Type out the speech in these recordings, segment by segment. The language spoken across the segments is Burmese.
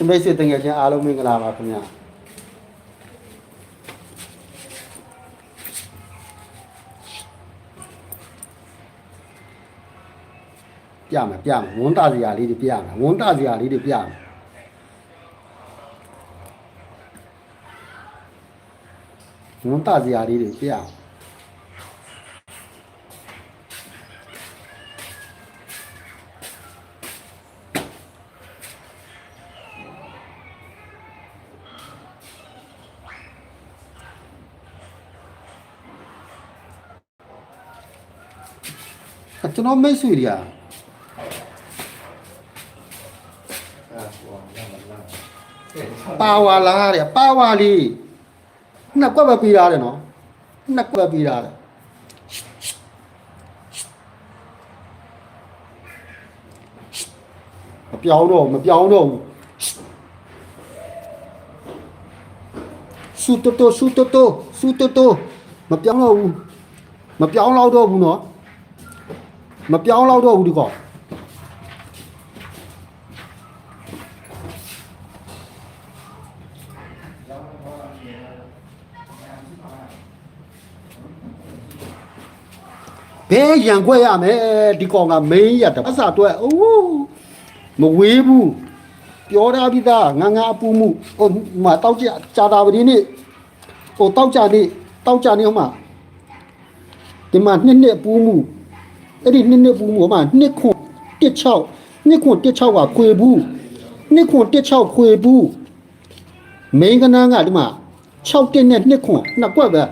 ရှင်မိတ်ဆွေတငယ်ချင်းအားလုံးမင်္ဂလာပါခင်ဗျာပြမယ်ပြမယ်ဝန်တစရာလေးတွေပြမယ်ဝန်တစရာလေးတွေပြမယ်ဝန်တစရာလေးတွေပြမယ် ကျွန်တော်မိတ်ဆွေတွေကပါဝါလာတဲ့ပါဝါလေးနှစ်ကွက်ပဲပြီးရတယ်နော်နှစ်ကွက်ပြီးရတယ်မပြောင်းတော့ဘူးမပြောင်းတော့ဘူးစူတိုတိုစူတိုတိုစူတိုတိုမပြောင်းတော့ဘူးမပြောင်းတော့တော့ဘူးနော် မပြောင်းတော့တော့ဘူးဒီကောင်ဘယ်ရန်ခွဲရမယ်ဒီကောင်ကမင်းရတပတ်စာတွက်အိုးမဝေးဘူးပြောတာပြီးသားငါငါအပူမှုဟိုမတောက်ကြကြာတာပဒီနေ့ဟိုတောက်ကြနေ့တောက်ကြနေ့ဟိုမှာဒီမှာနှစ်နှစ်ပူမှု အဲ့ဒီနှစ်နှစ်ပူဟိုမှာနှစ်ခွန်16နှစ်ခွန်16ကခွေဘူးနှစ်ခွန်16ခွေဘူးမိန်းကနန်းကဒီမှာ6တက်နဲ့နှစ်ခွန်နှစ်ကွက်ပဲ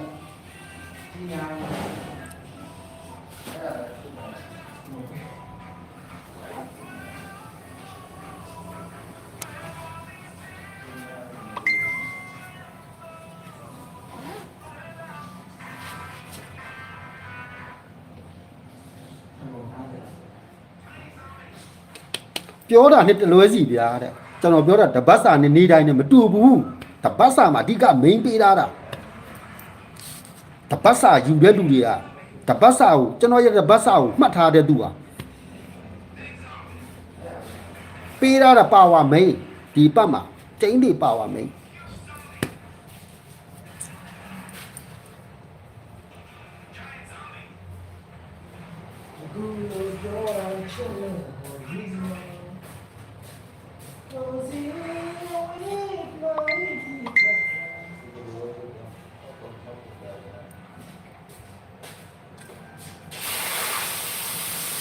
ပြောတာနဲ့တလွဲစီဗျာတဲ့ကျွန်တော်ပြောတာတပတ်စာနဲ့နေတိုင်းနဲ့မတူဘူးတပတ်စာမှာအဓိကမိန်းပေးတာတာတပတ်စာယူတဲ့လူတွေကတပတ်စာကိုကျွန်တော်ရဲ့တပတ်စာကိုမှတ်ထားတဲ့သူဟာပေးတာတာပါဝါမိန်းဒီပတ်မှာကျင်းတွေပါဝါမိန်း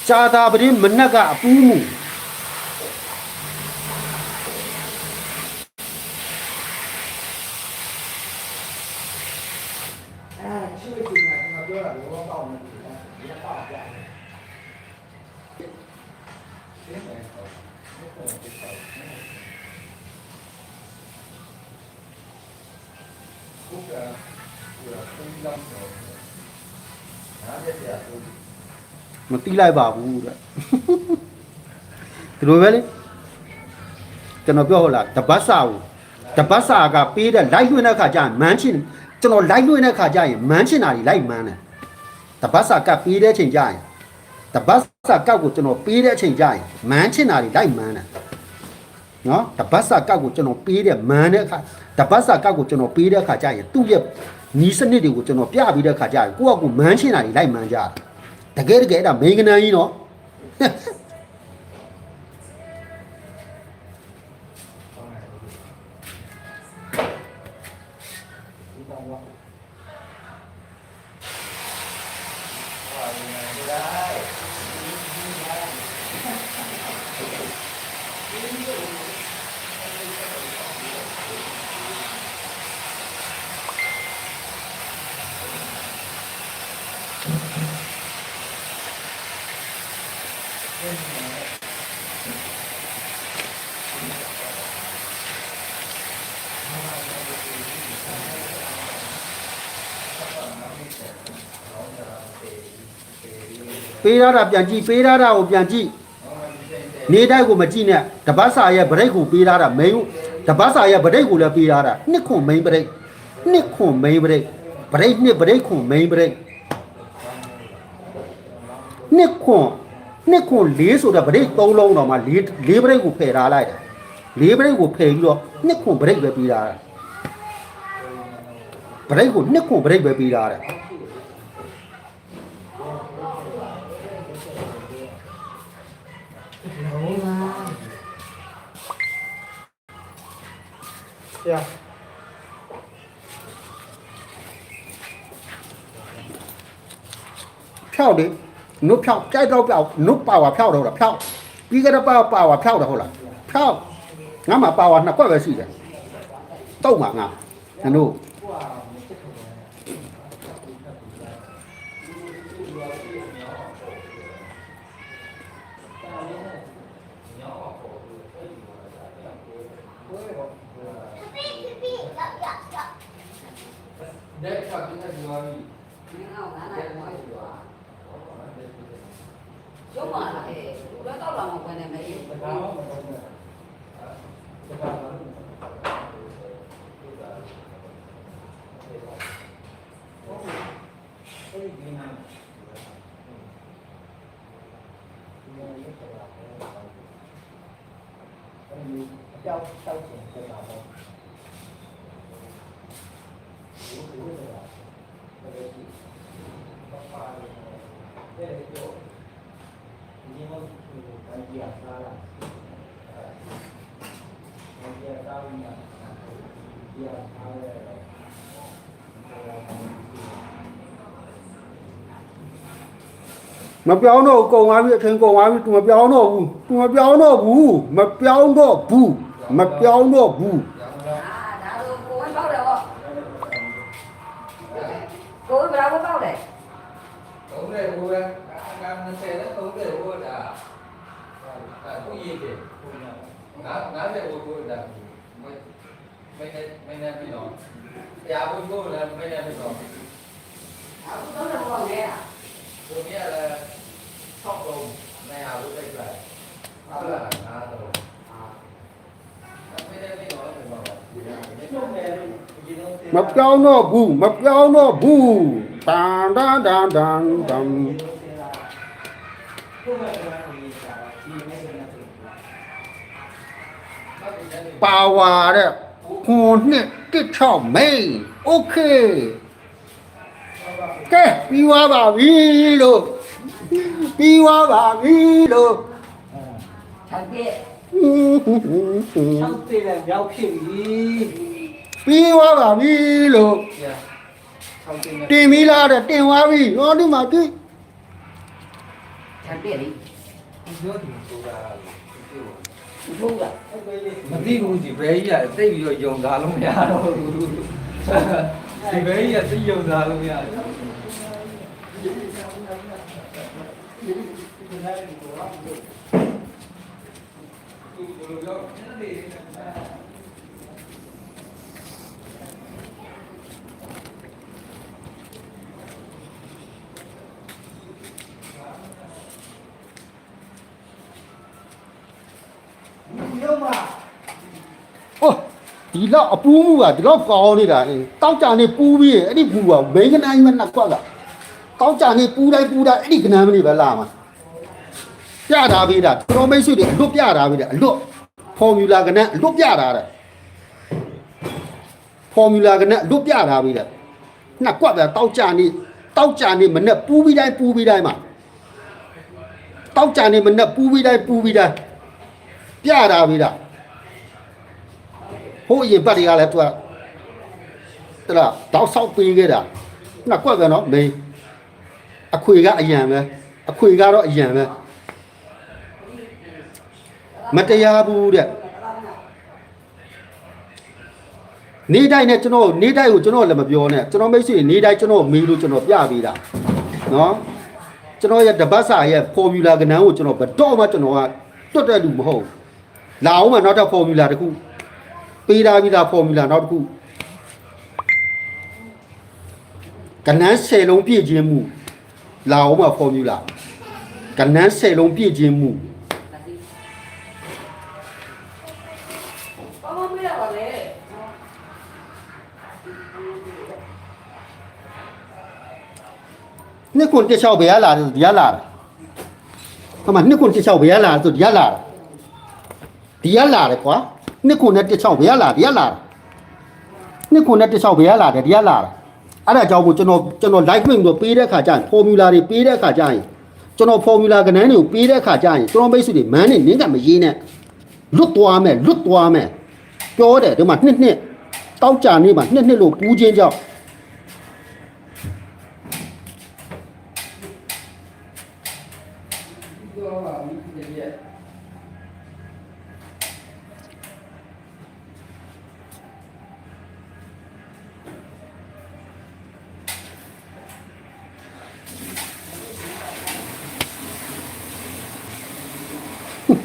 ကြာတာပရင်မနက်က အပူးမှု အဲရှိလို့ရှိရင်ကျွန်တော်ပြောတာလောပေါက်နေတယ်ဒီပေါက်ပြတယ်ခုကကိုယ်ကပုံလမ်းတော့နားရပြတ်လို့ မ တိလိုက်ပါဘူးတဲ့ဒီလိုပဲလေကျွန်တော်ပြောဟုတ်လားတပတ်စာကိုတပတ်စာကပေးတဲ့လိုက်လွှင့်တဲ့ခါကျရင်မန်းချင်ကျွန်တော်လိုက်လွှင့်တဲ့ခါကျရင်မန်းချင်တာကြီးလိုက်မန်းတယ်တပတ်စာကပေးတဲ့ချိန်ကျရင်တပတ်စာကောက်ကိုကျွန်တော်ပေးတဲ့အချိန်ကျရင်မန်းချင်တာကြီးလိုက်မန်းတယ်နော်တပတ်စာကောက်ကိုကျွန်တော်ပေးတဲ့မန်းတဲ့အခါတပတ်စာကောက်ကိုကျွန်တော်ပေးတဲ့အခါကျရင်သူ့ရဲ့နီးစနစ်တွေကိုကျွန်တော်ပြပြီးတဲ့အခါကျရင်ကိုယ့်အကူမန်းချင်တာကြီးလိုက်မန်းကြတယ် တကယ်တကယ်အဲ့ဒါမိန်ကနန်းကြီးနော် ပေါက်ဝါဟာဒီနေ့ဒါပေးရတာပြန်ကြည့်ပေးရတာကိုပြန်ကြည့်နေတိုက်ကိုမကြည့်နဲ့တပတ်စာရဲ့ဗရိတ်ကိုပေးရတာမိန်တပတ်စာရဲ့ဗရိတ်ကိုလည်းပေးရတာနှစ်ခွန်မိန်ဗရိတ်နှစ်ခွန်မိန်ဗရိတ်ဗရိတ်နှစ်ဗရိတ်ခွန်မိန်ဗရိတ်နှစ်ခွန်နှစ်ခွန်လေးဆိုတော့ဗရိတ်သုံးလုံးတော့မှလေးလေးဗရိတ်ကိုဖယ်ထားလိုက်တယ်လေးပရိတ်ကိုဖယ်ပြီးတော့နှစ်ခွန်ပရိတ်ပဲပေးတာတဲ့ပရိတ်ကိုနှစ်ခွန်ပရိတ်ပဲပေးတာတဲ့ ရာဖြောက်လေနုတ်ဖြောက်ကြိုက်တော့ဖြောက်နုတ်ပါဝါဖြောက်တော့လားဖြောက်ပြီးကြတဲ့ပါပါဝါဖြောက်တယ်ဟုတ်လားဖြောက်ငါမှပါဝါနှစ်ခွက်ပဲရှိတယ်တုတ်မှာငါနင်တို့တဲ့ဖတ်တဲ့ဒီဝါရီ ရုံးပါလားဟဲ့ဘယ်တော့လာမှခွင့်နေမယ် တကားတော့မဟုတ်ဘူးတကားတော့အဲ့ဒီဒီနာအဲ့ဒီ အကြောက်တောက်ရှင်ပြတာပေါ့ဒီလိုဆိုတာအဲ့ဒီပါပါတယ်အဲ့ဒီတော့ဒီမှာဒီတိုင်းပြစားလာအဲ့ဒီစားဝင်တာဒီအားအားရမပြောင်းတော့ကုံသွားပြီအထင်ကုံသွားပြီ तू မပြောင်းတော့ဘူး तू မပြောင်းတော့ဘူးမပြောင်းတော့ဘူး မပြောင်းတော့ဘူး အာဒါတော့ကိုယ်ပေါက်တယ်ဟောကိုယ်ဘယ်လောက်ပေါက်တယ် သုံးတယ်ဟိုကကံနဲ့ဆယ်နဲ့သုံးတယ်ဟိုဒါအဲကိုရည်တယ်ငါငါတဲ့ဟိုကိုဒါမမနဲ့မနဲ့ပြီးတော့တရားဘုကိုလည်းမနဲ့ပြီးတော့ အခုတော့တော့ပေါက်နေတာ ကိုမြလည်းဆောက်တော့နေရာကိုတိုက်လိုက်ဟုတ်လားငါတော့မနဲ့ပြီးတော့တော့ဒီနေ့ဒီနေ့ မပြောင်းတော့ဘူးမပြောင်းတော့ဘူးတန်တန်တန်တန်တန်ပါဝါတဲ့ခွန်နှစ်တစ်ချောက်မိန်โอเคကဲပြီးသွားပါပြီလို့ပြီးသွားပါပြီလို့ ချက်ပြည့် ဆောက်တဲ့လည်းရောက်ဖြစ်ပြီ ပြီးသွားပါပြီလို့ဆောက်တင်တင်ပြီလားတဲ့တင်သွားပြီဟောဒီမှာကြည့်ချက်ပြည့်လေပြောတယ်ဆိုတာဘူးလားမသိဘူးဒီဘဲကြီးကသိပြီးတော့ယုံသားလို့မရတော့ဘူးဒီဘဲကြီးကသိယုံသားလို့မရဘူး ရုံးမှာဟောဒီလောက်အပူးမှုကဒီလောက်ကောင်းနေတာအင်းတောက်ကြနေပူးပြီးရင်အဲ့ဒီပူကမိန်းကနိုင်မနှစ်ကွက်ကတောက်ကြနေပူးတိုင်းပူးတိုင်းအဲ့ဒီကနမ်းမလေးပဲလာမှာပြတာပေးတာတော်မိတ်ဆွေတွေအလွတ်ပြတာပေးတယ်အလွတ်ဖော်မြူလာကနန်းအလွတ်ပြတာတဲ့ဖော်မြူလာကနန်းအလွတ်ပြတာပေးတယ်နှစ်ကွက်ပဲတောက်ကြနေတောက်ကြနေမနဲ့ပူးပြီးတိုင်းပူးပြီးတိုင်းမှာတောက်ကြနေမနဲ့ပူးပြီးတိုင်းပူးပြီးတိုင်း ပြတာပေးတာဟိုအရင်ပတ်တွေကလည်းသူကတလားတောက်ဆောက်ပေးခဲ့တာနှစ်ကွက်ပဲနော်မင်းအခွေကအယံပဲအခွေကတော့အယံပဲမတရားဘူးတဲ့နေတိုင်းနဲ့ကျွန်တော်နေတိုင်းကိုကျွန်တော်လည်းမပြောနဲ့ကျွန်တော်မိတ်ဆွေနေတိုင်းကျွန်တော်မေးလို့ကျွန်တော်ပြပေးတာနော်ကျွန်တော်ရဲ့တပတ်စာရဲ့ formula ကဏ္ဍကိုကျွန်တော်ဘယ်တော့မှကျွန်တော်ကတွတ်တဲ့လူမဟုတ်ဘူး လာအောင်မှနောက်တစ် formula တစ်ခုပေးထားပြီးသား formula နောက်တစ်ခုကဏ္ဍ10လုံးပြည့်ခြင်းမှုလာအောင်မှာ formula ကဏ္ဍ10လုံးပြည့်ခြင်းမှုဘာမှမရပါလေနှစ်ခွန်တစ်ချောက်ဘယ်ရလာတယ်ဆိုဒီရလာတာအမနှစ်ခွန်တစ်ချောက်ဘယ်ရလာတယ်ဆိုဒီရလာတာ ဒီရလာတယ်ကွာနှစ်ခုနဲ့တစ်ချောင်းဘယ်ကလာဒီကလာတာနှစ်ခုနဲ့တစ်ချောင်းဘယ်ကလာတယ်ဒီကလာတာအဲ့ဒါကြောင့်မို့ကျွန်တော်ကျွန်တော် live ဝင်ပြီးပေးတဲ့ခါကျရင် formula တွေပေးတဲ့ခါကျရင်ကျွန်တော် formula ကဏ္ဍတွေကိုပေးတဲ့ခါကျရင်ကျွန်တော်မိတ်ဆွေတွေမန်းနေနင်းကမရေးနဲ့လွတ်သွားမယ်လွတ်သွားမယ်ပြောတယ်ဒီမှာနှစ်နှစ်တောက်ကြနေမှာနှစ်နှစ်လို့ပူးချင်းကြောင့်ပြောပါဘူးဒီရက်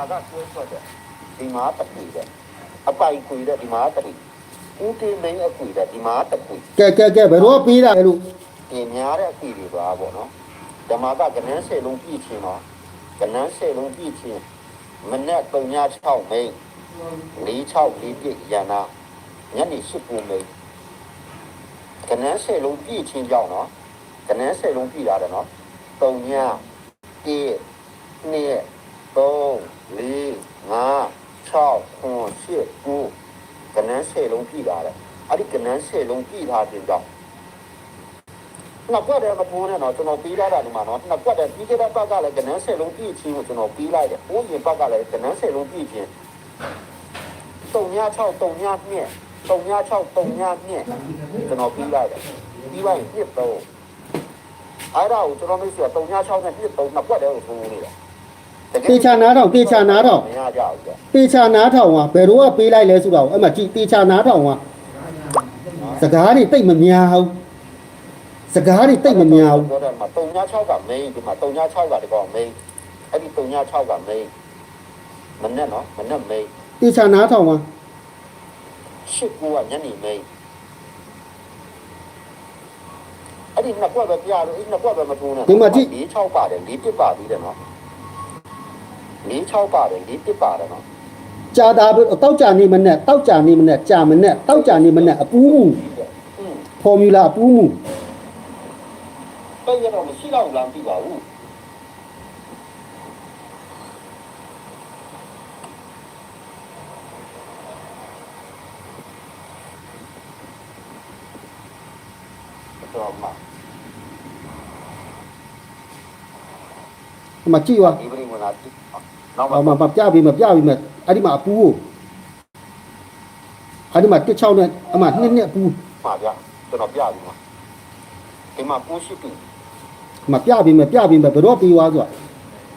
မှာကဆွဲဆွတ်တယ်ဒီမှာတပူတယ်အပိုင်ခွေတယ်ဒီမှာတပူဦးတေးမင်းအခွေတယ်ဒီမှာတပူကဲကဲကဲဘယ်တော့ပေးတာလဲလို့ပြင်များတဲ့အခွေတွေပါပေါ့နော်ဓမ္မကကနန်းဆယ်လုံးပြည့်ချင်းတော့ကနန်းဆယ်လုံးပြည့်ချင်းမနဲ့3ည6မိန်4 6 4ပြည့်ရန်နာညနေ7ပုံမိန်ကနန်းဆယ်လုံးပြည့်ချင်းကြောင်းနော်ကနန်းဆယ်လုံးပြည့်လာတယ်နော်3ည1 2 3 4 5 6 9 10 9ကနန်းဆယ်လုံးပြည့်လာတယ်အဲ့ဒီကနန်းဆယ်လုံးပြည့်ထားတဲ့ကြောင့်နောက်ကွက်တယ်မထိုးနဲ့တော့ကျွန်တော်ပြီးလာတာဒီမှာနော်နောက်ကွက်တယ်ပြီးခဲ့တဲ့ဘက်ကလည်းကနန်းဆယ်လုံးပြည့်ချင်းကိုကျွန်တော်ပြီးလိုက်တယ်။အိုးရင်ဘက်ကလည်းကနန်းဆယ်လုံးပြည့်ချင်း3ည6 3ည2 3ည6 3ည2ကျွန်တော်ပြီးလိုက်တယ်။ပြီးလိုက်နှစ်တော့အဲ့ဒါကိုကျွန်တော်မိတ်ဆွေ3ည6နဲ့နှစ်3နောက်ကွက်တယ်ကိုထိုးနေတယ်။ တေချာနားထောင်တေချာနားထောင်မရကြဘူးကြတေချာနားထောင်ကဘယ်တော့ပေးလိုက်လဲဆိုတာကိုအဲ့မှာကြည်တေချာနားထောင်ကစကားတွေတိတ်မများဘူးစကားတွေတိတ်မများဘူးပြောတယ်မှာ3ည6က main ဒီမှာ3ည6ကဒီကောင် main အဲ့ဒီ3ည6က main မနဲ့နော်မနဲ့ main တေချာနားထောင်ကရှစ်ကူကညနေ main အဲ့ဒီနှစ်ကွက်ပဲပြလို့အဲ့နှစ်ကွက်ပဲမထုံးနဲ့4 6ပါတယ်4တစ်ပါသေးတယ်နော်4 6ပါတယ်4တစ်ပါတယ်နော်ကြာတာပဲတောက်ကြနေမနဲ့တောက်ကြနေမနဲ့ကြာမနဲ့တောက်ကြနေမနဲ့အပူးမှုอืมဖော်မြူလာအပူးမှုပဲရတော့မရှိတော့ဘူးလားမသိပါဘူးတော့မှာအမကြည့်ပါဒီပရိမနာနောက်အ မမှာမပြပြီးမပြပြီးမအဲ့ဒီမှာအပူးကိုအဲ့ဒီမှာတစ်ချောင်းနဲ့အမနှစ်နှစ်အပူးပါဗျကျွန်တော်ပြပြီမှာဒီမှာပိုးရှိပြီမပြပြီးမပြပြီးမဘယ်တော့ပြီးသွားဆိုတာ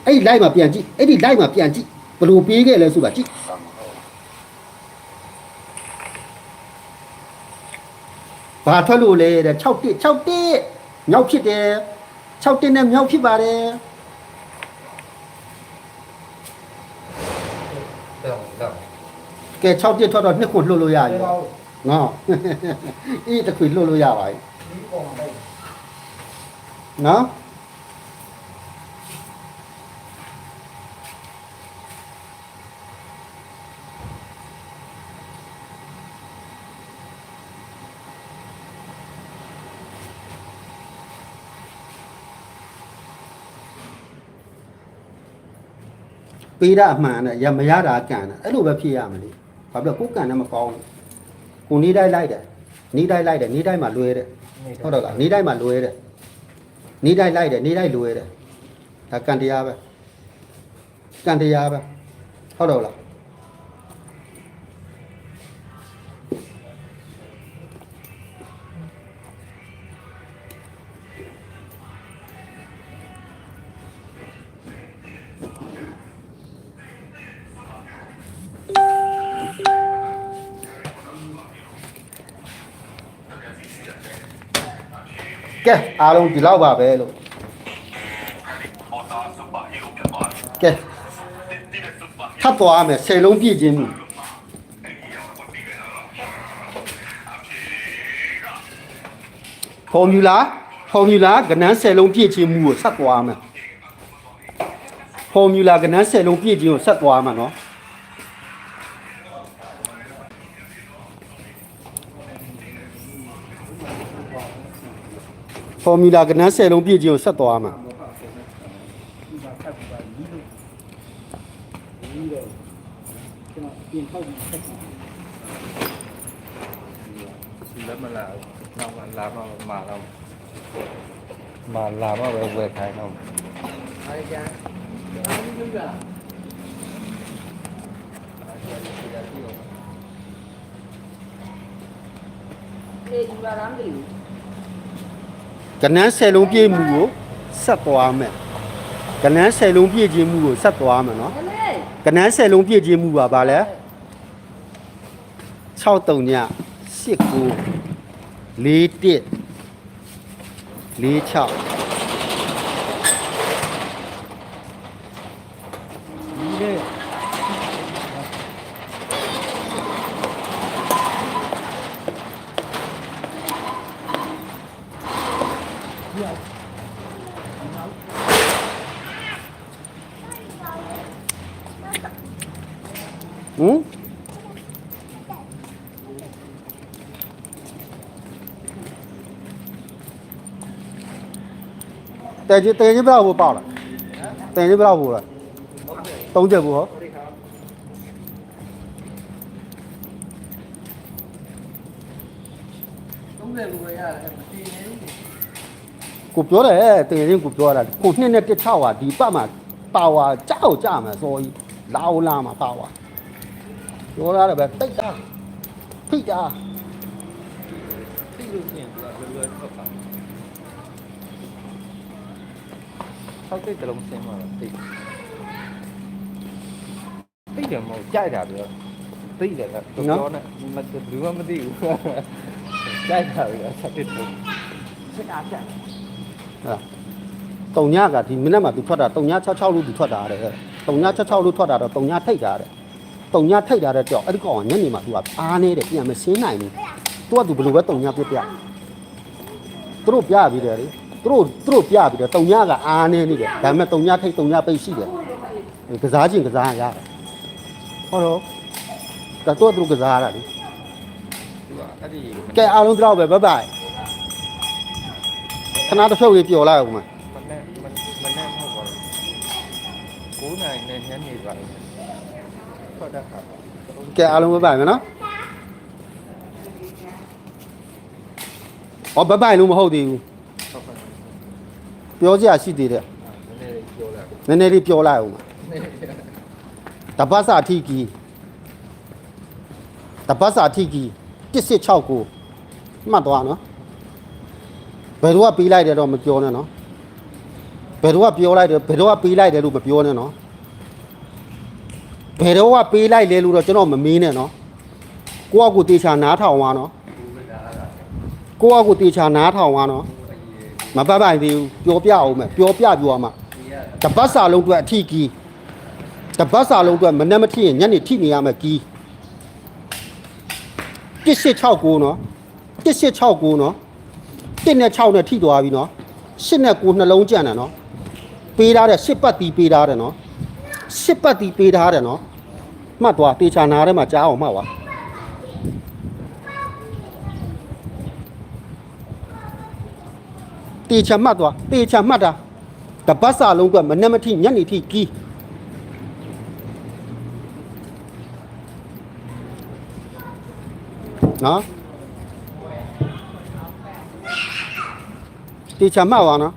အဲ့ဒီ live မှာပြန်ကြည့်အဲ့ဒီ live မှာပြန်ကြည့်ဘယ်လိုပေးခဲ့လဲဆိုတာကြည့်ဘာထွက်လို့လဲတဲ့6တစ်6တစ်မြောက်ဖြစ်တယ်6တစ်နဲ့မြောက်ဖြစ်ပါတယ် တော့တော့ ကဲ6တစ်ထွက်တော့နှစ်ခုလှုပ်လို့ရပြီငေါအေးတစ်ခွေလှုပ်လို့ရပါပြီနော်ပေးတာအမှန်နဲ့ရမရတာကံတယ်အဲ့လိုပဲဖြစ်ရမလို့ ဘာဖြစ်လို့ကိုယ်ကံနဲ့မကောင်းဘူးကိုနေတိုင်းလိုက်တယ်နေတိုင်းလိုက်တယ်နေတိုင်းမှာလွဲတယ်ဟုတ်တော့လားနေတိုင်းမှာလွဲတယ်နေတိုင်းလိုက်တယ်နေတိုင်းလွဲတယ်ဒါကံတရားပဲကံတရားပဲဟုတ်တော့လား ကဲအားလုံးဒီလောက်ပါပဲလို့မော်တာစပါဟီရိုပြန်သွားကဲထပ်သွားမယ်10လုံးပြည့်ခြင်းမှုဖော်မြူလာဖော်မြူလာကဏ္ဍ10လုံးပြည့်ခြင်းမှုကိုဆက်သွားမယ်ဖော်မြူလာကဏ္ဍ10လုံးပြည့်ခြင်းကိုဆက်သွားမှာနော် ဖော်မြူလာကဏ္ဍ10လုံးပြည့်ခြင်းကိုဆက်သွားမှာလက်မလာနောက်မှလာမှမာတော့မာလာမှပဲဝယ်ခိုင်းတော့အားကြအားလုံးကြလားဒီဘာလမ်းဒီ ကနန်းဆယ်လုံးပြည့်မှုကိုဆက်သွားမယ်ကနန်းဆယ်လုံးပြည့်ခြင်းမှုကိုဆက်သွားမယ်နော်ဟဲ့လေကနန်းဆယ်လုံးပြည့်ခြင်းမှုပါဗာလဲ6တုံည8ကို4 1 4 6 ဟမ်တဲကြီးတဲကြီးဘယ်လောက်ပေါ့လားတဲကြီးဘယ်လောက်ပေါ့လားသုံးချက်ပေါ့ဟောသုံးတယ်လို့ရတယ်မတည်နေဘူးကိုပြောတယ်တဲကြီးကိုပြော ပတ်မှာပါဝါကြောက်ကြမှာစောကြီးလာအောင်လာမှာပါဝါပြောရတယ်ပဲတိတ်တာဖိတာသိလို့ရှိရင်သူကလွယ်လွယ်ထွက်ပါဆောက်တဲ့တလုံးစင်းမှာသိသိတယ်မဟုတ်ကြိုက်တာပြောသိတယ်ကပြောနေမဘူးမသိဘူးကြိုက်တာပြောဆောက်တဲ့တလုံးစစ်တာချက်ဟာတုံညကဒီမိနစ်မှာသူထွက်တာတုံည66လို့သူထွက်တာတဲ့တုံည66လို့ထွက်တာတော့တုံညထိတ်တာတဲ့ တုံညထိတ်တာတဲ့ကြောက်အဲ့ဒီကောင်ကညနေမှာသူကအားနေတယ်ပြန်မစင်းနိုင်ဘူးသူကသူဘယ်လိုပဲတုံညပြပြသူတို့ပြပြီးတယ်လေသူတို့သူတို့ပြပြီးတယ်တုံညကအားနေနေတယ်ဒါပေမဲ့တုံညထိတ်တုံညပိတ်ရှိတယ်ကစားချင်းကစားရတယ်ဟောတော့ဒါတော့သူတို့ကစားရတာလေသူကအဲ့ဒီကဲအားလုံးတော့ပဲဘိုင်ဘိုင်ခဏတစ်ဖြုတ်လေးပျော်လိုက်အောင်မမနဲ့မနဲ့မနဲ့မဟုတ်ပါဘူး9နိုင်နဲ့ညနေပါလို့ထွ က်တဲ့ခါကဲအားလုံးဘိုင်ဘိုင်မယ်နော်ဟောဘိုင်ဘိုင်လို့မဟုတ်သေးဘူးဟုတ်ပါဘူးပြောစရာရှိသေးတယ်နည်းနည်းပြောလိုက်နည်းနည်းလေးပြောလိုက်အောင်တပတ်စာထိကီတပတ်စာထိကီ166ကိုမှတ်သွားနော်ဘယ်တော့ကပေးလိုက်တယ်တော့မပြောနဲ့နော်ဘယ်တော့ကပြောလိုက်တယ်ဘယ်တော့ကပေးလိုက်တယ်လို့မပြောနဲ့နော် ဘယ်တော့ကပေးလိုက်လဲလို့တော့ကျွန်တော်မမေးနဲ့နော်ကိုယ့်အကူတေချာနားထောင်သွားနော်ကိုယ့်အကူတေချာနားထောင်သွားနော်မပတ်ပိုင်သေးဘူးပြောပြအောင်မယ်ပြောပြပြောအောင်မှာတပတ်စာလုံးအတွက်အထီးကီးတပတ်စာလုံးအတွက်မနှက်မထီရင်ညနေထိနေရမယ်ကီး1869နော်1869နော်1နဲ့6နဲ့ထိသွားပြီနော်8နဲ့9နှလုံးကြံတယ်နော်ပေးထားတဲ့10ပတ်တီးပေးထားတယ်နော် 10ပတ်တီးပေးထားတယ်နော်မှတ်သွားတေချာနာထဲမှာကြားအောင်မှတ်ပါတေချာမှတ်သွားတေချာမှတ်တာတပတ်စာလုံးအတွက်မနှက်မထိညနေထိကီးနော်တေချာမှတ်ပါနော်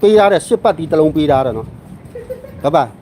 ပေးရတဲ့ရှစ်ပတ်ဒီတစ်လုံးပေးထားတယ်နော် ဘိုင်ဘိုင်